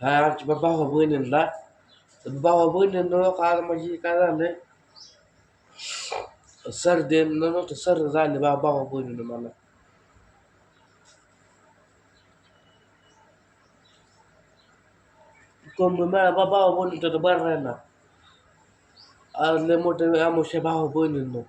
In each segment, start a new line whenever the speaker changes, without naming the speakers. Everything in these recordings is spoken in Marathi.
हा आमच्या भावा बहिणींना भावा बहिणींना आज म्हणजे काय झालं सर्दी नव्हतं सर्दी झाली बा भावा बहिणीनं मला कोंब मेळा बा भावा बहिणीचं तर बरं राहिला आज लय मोठे आमुष्या भावा बहिणींना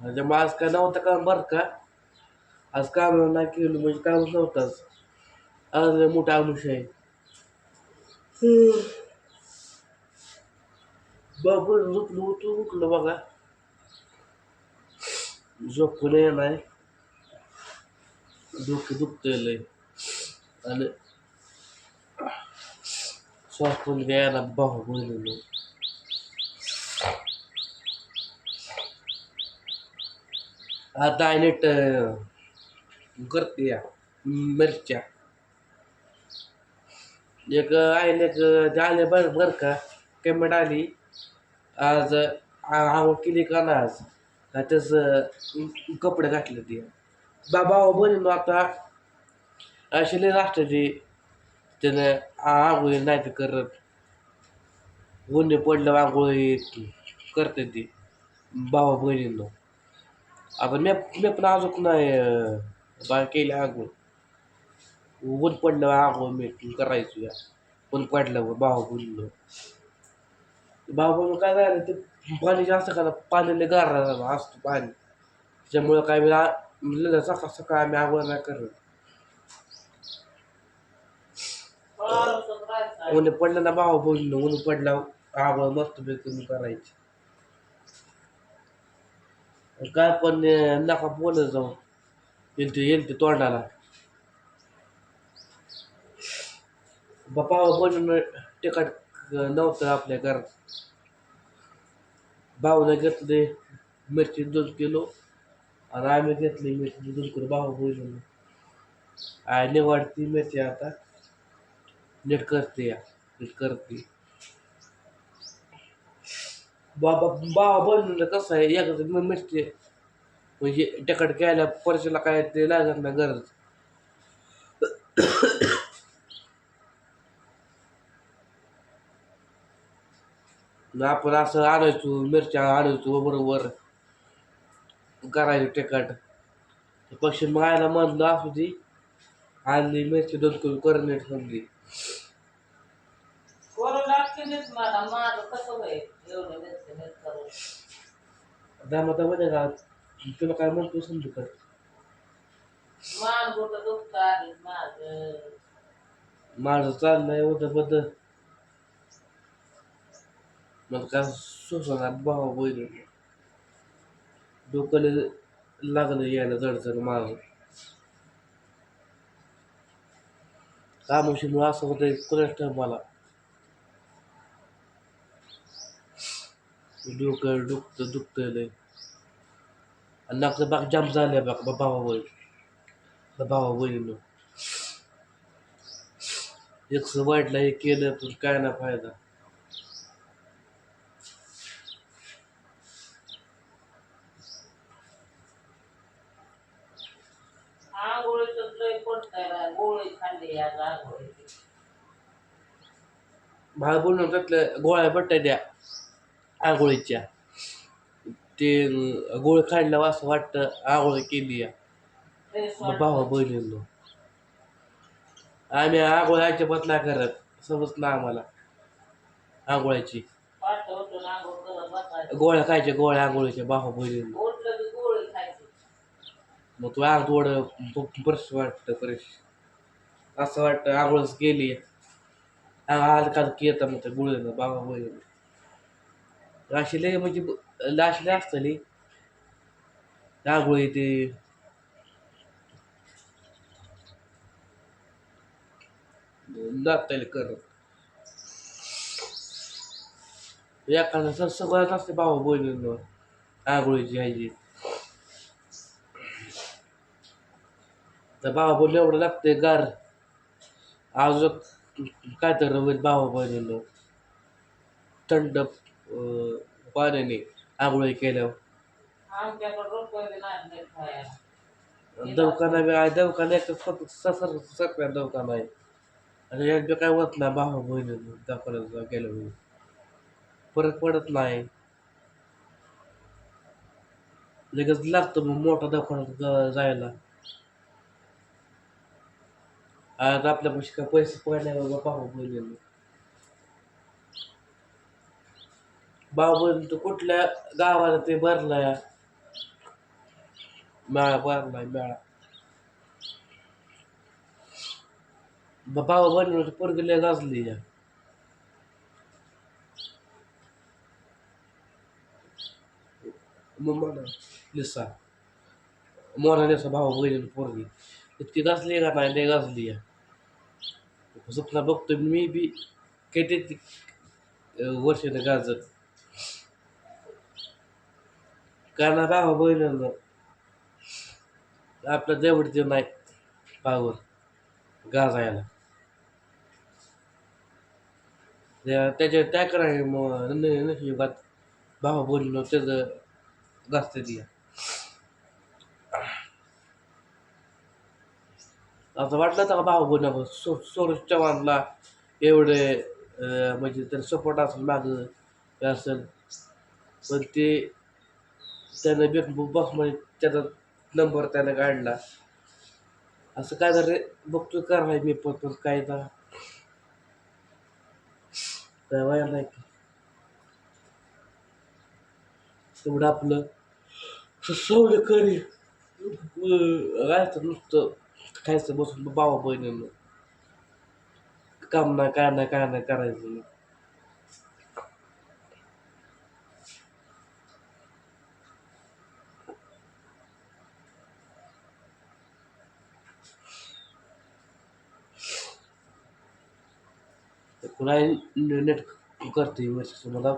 म्हणजे मग आज काय नव्हतं काम बरं का आज काम नाही केलं म्हणजे कामच नव्हतंच आज लय मोठा आमुष्य आहे बाबा झोपलो होतो उठलो बघा. झोपून नाही. डोके दुखतंय लय. आणि श्वास घ्यायला भाऊ बोललो. आता नीट करते या मिरच्या. एक आईने एक आले बर बर का? पेमेंट आली. आज आवड केली का ना आज? का तसं कपडे घातले ते. बाबा बहिणीनो आता. अशी लई असते ती त्यानं आंघोळी नाही तर करत. उन्हे पडलं आंघोळी करते ती. भावा बहिणींनो. आता मी मी पण अजून नाही बा केली आंघोळ. ऊन पडलं आंघोळ मी करायचो या. ऊन पडल्यावर भाऊ बोललो. भावा बहिणी काय झालं? ते पाणी जास्त का पाण्याने गारा झाला असतो पाणी. त्याच्यामुळं काय मी सकाळ सकाळ आम्ही आंघोळ नाही करत. ऊन पडलं ना भावा बोललो ऊन पडल्यावर आंघोळ मस्त तुम्ही करायची. काय पण नका बोलत जाऊ. येईल ते येईल ते तोंडाला. बापा बनून टिकट नव्हतं आपल्या घरात. भाऊने घेतले मिरची दोन किलो. आणि आम्ही घेतली मिरची दोन किलो भाऊ बोलून. आणि निवाडती मिरची आता. नीट करते या. नीट करते. बाबा बाबा बनवलं कसं आहे एकच मिरची म्हणजे टिकट घ्यायला परशाला काय ते लागत नाही गरज. न आपण असं आणायचो मिरच्या आणायचो बरोबर. करायचं तिखट. पक्षी मग आयला म्हणलं असू ती आणली मिरची दोन किलो करण्यात समजी दामाता मध्ये का तुला काय म्हणतो समजू कर
माझं
चाललंय उद्या बद्दल मग काय सुचणार भाऊ बहिणी डोक्याला लागलं यायला जडचण माझं कामाशीमुळे असं होतं कष्ट मला डोकं दुखतं दुखतं लय आणि नागचं बाग जाम झालंय बाग भावा बहीण भावा बहिणीनं एक वाईटला हे केलं पण काय ना फायदा
आंघोळीचं लय पडतंय बाय गोळी खाल्ली आज आंघोळीची
भाळ नंतर गोळ्या पट्ट्या द्या आंघोळीच्या. ते गोळ काढल्यावर असं वाटतं आंघोळ केली या. भावा बहिणींनो आम्ही आंघोळ अजिबात नाही करत समजलं आम्हाला आंघोळ्याची. गोळ्या खायच्या गोळ्या आंघोळीच्या भावा बहिणींनो मग तू आंघोळ थोडं वाटतं परस असं वाटतं आंघोळच केली आज काल येतं मग गुळीनं बाबा बहिणीनं अशी लय म्हणजे लाशले असतली आंघोळी ते लागतले करत. एखादं सगळ्यात असते भावा बहिणींवर. आंघोळीची ह्याची तर भावा बोलले एवढं लागतंय गार. अजून काय तर होईल भावा बहिणीनं थंड पाण्याने आंघोळी केल्यावर. दवाखाना बी आहे. दवाखाना एक सर सरकार दवाखाना आहे. आणि यांचं काय होत नाही भाऊ बहिणी दाखवलं गेलं म्हणून. फरक पडत नाही. लगेच लागतं मग मोठा दवाखान्यात जायला. आज आपल्यापाशी काय पैसे पडल्यावर भाऊ बहिणी भाऊ बहीण तर कुठल्या गावाला ते भरलाय? मेळा भरलाय मेळा. ब- भाऊ तर पोरगी लय गाजली या मग म्हणा लिसा मोना लिसा भाऊ बहिणी पोरगी इतकी गाजली का नाही? लय गाजली या स्वप्न बघतो मी बी किती वर्षाने गाजत कारण भावा बहिणीनं आपल्या जवळचे नाही पावर गाजायला. त्या- त्याच्या त्या कराय मग नशिबात भाऊ बोललो त्याचं गाजते दिया. असं वाटलं तर भाऊ बहिण सो सोरुष चव्हाणला एवढे म्हणजे त्याला सपोर्ट असेल मागं असेल. पण ते त्यानं बिग बसमध्ये त्याचा नंबर त्यानं काढला. असं काय तरी बघतो करायला मी पण पण काय तर काय व्हायला नाही. तेवढं आपलं सवड करी राहायचं नुसतं. खायचं बसून भावा बहिणीनं काम नाही काय नाही काय नाही करायचं पुन्हा नेट करते मला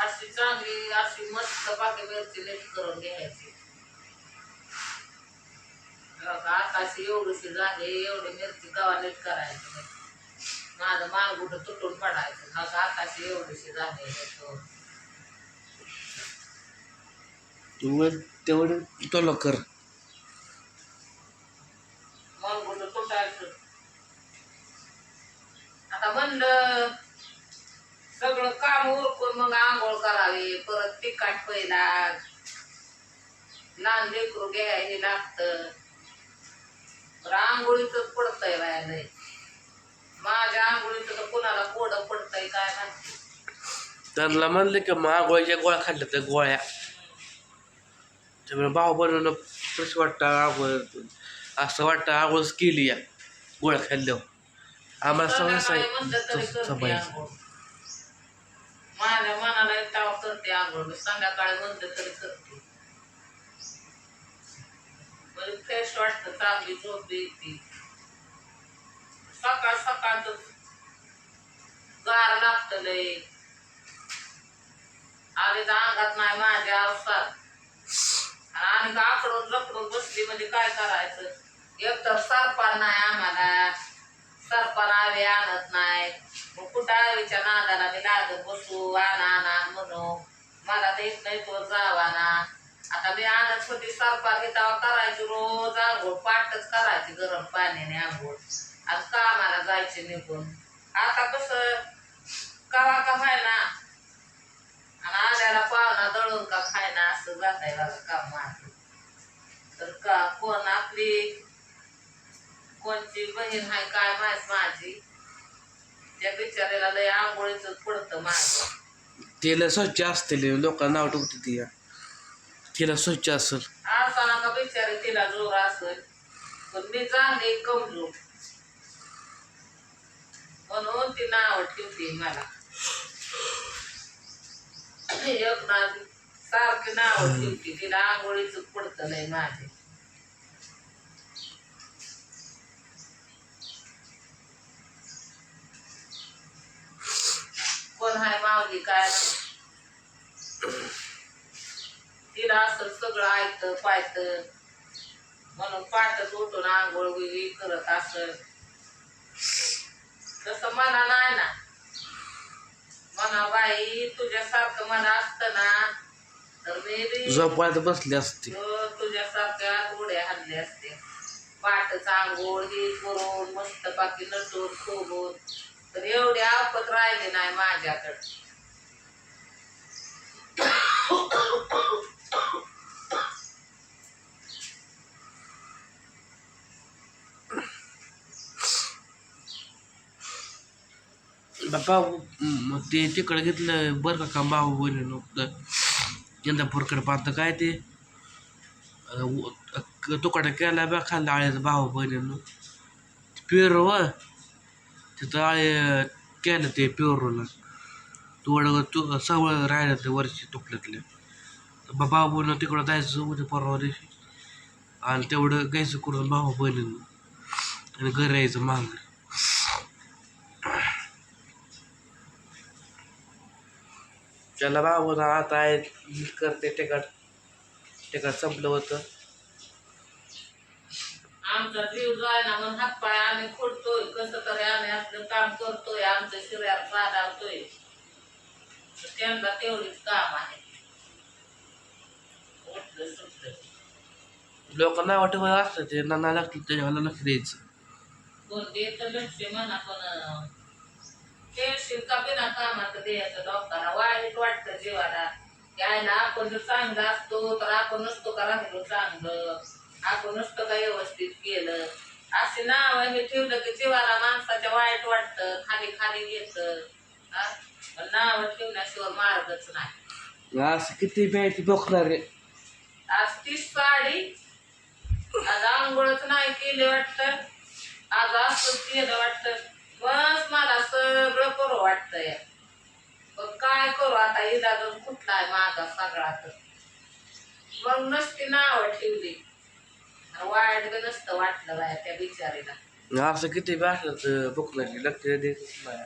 अशी चांगली अशी मस्त बाकी मिरची नीट करून घ्यायची आताशी एवढीशी झाली एवढी मिरची कवा नीट करायची. माझं मालगुट तुटून पडायचं. मग आताशी एवढीशी झाली
तेवढं तुला कर.
मालगुट तुटायचं. आता म्हणलं सगळं काम उरकून मग आंघोळ करावी परत तिखट पहिला. लहान लेकरू घ्यायला लागतं. तर आंघोळीच पडतंय बाया लय माझ्या आंघोळीचं तर कुणाला कोड पडतंय काय माहिती.
त्यांना म्हणले की मग आगोळ्याच्या गोळ्या खाल्ल्या त्या गोळ्या. त्यामुळे भाऊ बनवणं कसं वाटतं आगोळ असं वाटतं आगोळच केली या गोळ्या खाल्ल्यावर. आम्हाला सवय
आंघोळ. माझ्या मनाला तेव्हा करते आंघोळ. संध्याकाळी म्हणलं तरी करते. म्हणजे फ्रेश वाटतं चांगली झोप येते सकाळ सकाळच गार लागतं लय. आले तर अंगात नाही माझ्या अवसात. आणि आकडून रकडून बसली म्हणजे काय करायचं? एक तर सरपण नाही आम्हाला. सरपण आवे आणत नाही. मग कुठं आवीच्या नादाला मी लागत बसू आणा आणा म्हणू. मला तर नाही तो जावा ना आता मी आणत होती सरपार घेता करायची रोज आंघोळ पाटच करायची गरम पाण्याने आंघोळ. आता कामाला जायचे निघून? आता कसं? कवा का ना आणि आल्याला पाहुणा दळून का खायना? असं जात काम माझं. तर का? कोण आपली? कोणची बहीण आहे? काय माहीत माझी? त्या बिचाऱ्याला लय आंघोळीच पडतं माझं.
तेल स्वच्छ असतील लोकांना नाव ठेवते ती. तिला स्वच्छ असेल.
असताना का बिचारी तिला जोर असेल. पण मी चांगली कमजोर. म्हणून ती नाव ठेवते मला. एक ना सारखी नाव ठेवते तिला आंघोळीच पडतं नाही माझे. कोण हाय मावली काय? तिला असं सगळं ऐकतं पायतं. म्हणून पाठच उठून आंघोळ वेगळी करत असं. तसं मना नाही ना. म्हणा बाई तुझ्यासारखं मला असतं ना तर मी बी
झोपायला बसली असते.
तो तुझ्यासारख्या उड्या हल्ल्या असते पाटच आंघोळ हे करून मस्त बाकी नटून खोबून. तर एवढी आपत राहिली नाही माझ्याकडे.
बापा हो? मग ते तिकडे घेतलं बरं का काम भाऊ बहिणी इंदापूरकडे पाहतं काय ते? तुकडा केला बा खाल्ला आळ्याचं भाऊ बहिणीनं. प्युअर व तिथं आळे केलं ते प्युअरला थोडं तू सवळ राहिलं ते वरची तुकल्यातल्या भाऊ बहिणं तिकडं जायचं उद्या परवा दिवशी आणि तेवढं गायचं करून भाऊ बहिणीनं. आणि घरी यायचं महाग ना आता आहे करते टेकाट. टेकाट संपलं होतं.
आमचा जीव जायना म्हणून हातपाय आम्ही खोडतोय. कसं तरी आम्ही आपलं काम करतोय आमचं शरीर साधारतोय तर त्यांना तेवढीच काम आहे. उठलं सुटलं.
लोकांना वाटत असतं ते नाना लागतं त्याच्याला लक्ष द्यायचं.
कोण देत लक्ष म्हणा पण टेन्शन का बिना कामाचं द्यायचं डॉक्टरला वाईट वाटतं जीवाला. यायला आपण जर चांगलं असतो तर आपण नसतो का राहिलो चांगलं? आपण नसतं का व्यवस्थित केलं? असे नाव हे ठेवलं की जीवाला माणसाच्या वाईट वाटतं खाली खाली येतं? पण नाव ठेवण्याशिवाय मार्गच नाही.
असं किती माहिती बघणार आहे
आज ती साडी आज आंघोळच नाही केली वाटतं. आज असंच केलं वाटतं. बस मला सगळं करू वाटतंय. पण काय करू आता इलाजच कुठला आहे माझा सगळा तर मग नसती नावं ठेवली. वाईट बी नसतं वाटलं बाया त्या बिचारीला.
असं किती बी असलं तर बघणार लक्ष द्यायचं नाही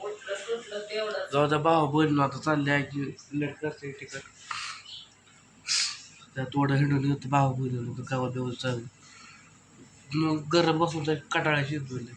उठलं सुटलं तेवढं
जाऊ द्या भाऊ बहीण आता चालले आहे की लेट करते तिकट त्या थोडं हिंडून येतो भाऊ बहीण गावात व्यवस्था मग गरम बसून तर कटाळा शिजवले